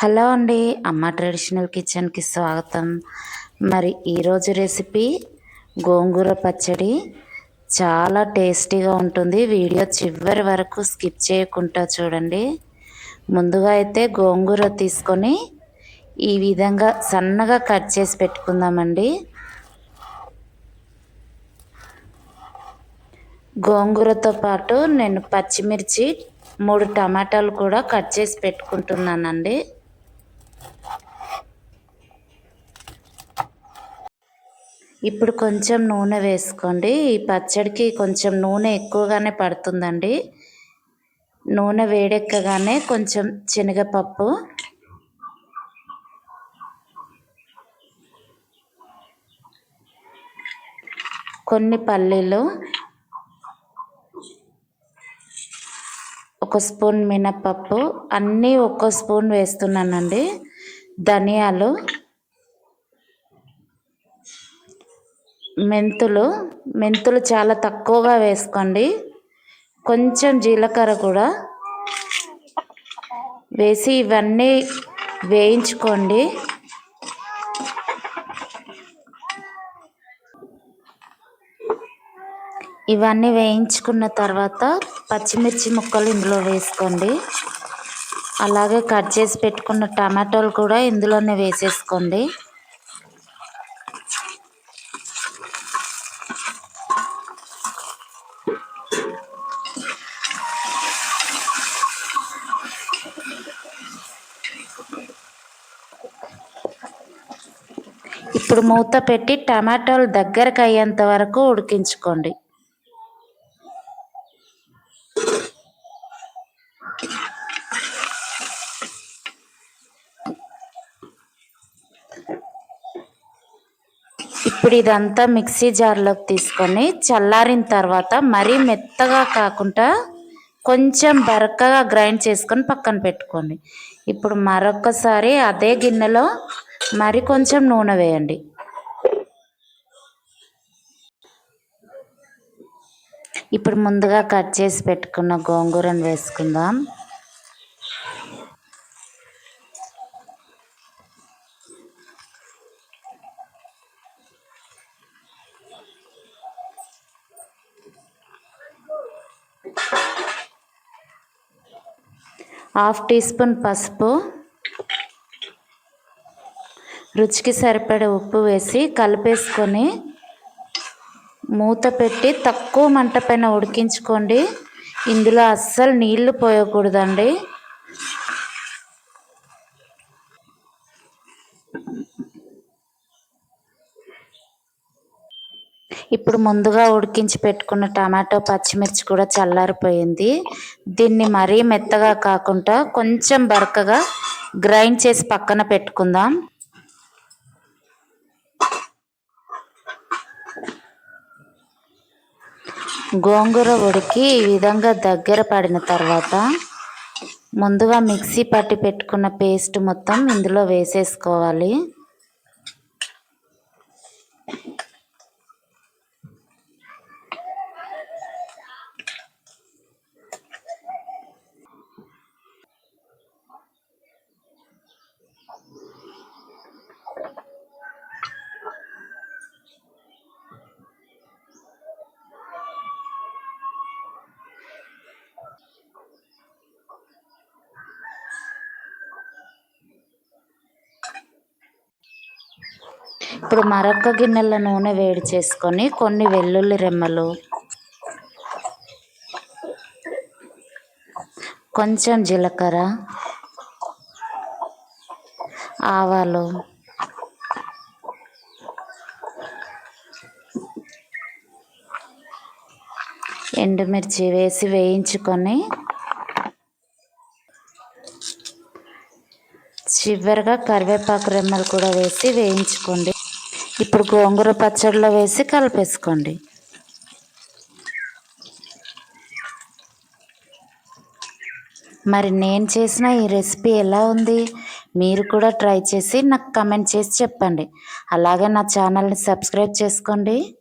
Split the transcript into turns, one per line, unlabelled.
Hello అండి అమ్మ traditional కిచెన్కి స్వాగతం. మరి ఈరోజు రెసిపీ గోంగూర పచ్చడి. చాలా టేస్టీగా ఉంటుంది. వీడియో చివరి వరకు స్కిప్ చేయకుండా చూడండి. ముందుగా అయితే గోంగూర తీసుకొని ఈ విధంగా సన్నగా కట్ చేసి పెట్టుకుందామండి. గోంగూరతో పాటు నేను పచ్చిమిర్చి మూడు టమాటాలు కూడా కట్ చేసి పెట్టుకుంటున్నానండి. ఇప్పుడు కొంచెం నూనె వేసుకోండి. ఈ పచ్చడికి కొంచెం నూనె ఎక్కువగానే పడుతుందండి. నూనె వేడెక్కగానే కొంచెం శనగపప్పు. కొన్ని పల్లీలు. ఒక స్పూన్ మినపప్పు అన్నీ ఒక్కో స్పూన్ వేస్తున్నానండి. ధనియాలు మెంతులు. మెంతులు చాలా తక్కువగా వేసుకోండి. కొంచెం జీలకర్ర కూడా వేసి ఇవన్నీ వేయించుకోండి. ఇవన్నీ వేయించుకున్న తర్వాత పచ్చిమిర్చి ముక్కలు ఇందులో వేసుకోండి. అలాగే కట్ చేసి పెట్టుకున్న టమాటోలు కూడా ఇందులోనే వేసేసుకోండి. ఇప్పుడు మూత పెట్టి టమాటాలు దగ్గరకు అయ్యేంత వరకు ఉడికించుకోండి. ఇప్పుడు ఇదంతా మిక్సీ జార్లోకి తీసుకొని చల్లారిన తర్వాత మరీ మెత్తగా కాకుండా కొంచెం బరకగా గ్రైండ్ చేసుకొని పక్కన పెట్టుకోండి. ఇప్పుడు మరొకసారి అదే గిన్నెలో మరి కొంచెం నూనె వేయండి. ఇప్పుడు ముందుగా కట్ చేసి పెట్టుకున్న గోంగూరను వేసుకుందాం. హాఫ్ టీ స్పూన్ పసుపు. రుచికి సరిపడే ఉప్పు వేసి కలిపేసుకొని మూత పెట్టి తక్కువ మంట పైన ఉడికించుకోండి. ఇందులో అస్సలు నీళ్ళు పోయకూడదండి. ఇప్పుడు ముందుగా ఉడికించి పెట్టుకున్న టమాటో పచ్చిమిర్చి కూడా చల్లారిపోయింది. దీన్ని మరీ మెత్తగా కాకుండా కొంచెం బరకగా గ్రైండ్ చేసి పక్కన పెట్టుకుందాం. గోంగూర ఉడికి ఈ విధంగా దగ్గర పడిన తర్వాత ముందుగా మిక్సీ పట్టి పెట్టుకున్న పేస్ట్ మొత్తం ఇందులో వేసేసుకోవాలి. ఇప్పుడు మరొక గిన్నెలో నూనె వేడి చేసుకొని కొన్ని వెల్లుల్లి రెమ్మలు. కొంచెం జీలకర్ర. ఆవాలు. ఎండుమిర్చి వేసి వేయించుకొని చివరిగా కరివేపాకు రెమ్మలు కూడా వేసి వేయించుకోండి. ఇప్పుడు గోంగూర పచ్చడిలో వేసి కలిపేసుకోండి. మరి నేను చేసిన ఈ రెసిపీ ఎలా ఉంది? మీరు కూడా ట్రై చేసి నాకు కమెంట్ చేసి చెప్పండి. అలాగే నా ఛానల్ని సబ్స్క్రైబ్ చేసుకోండి.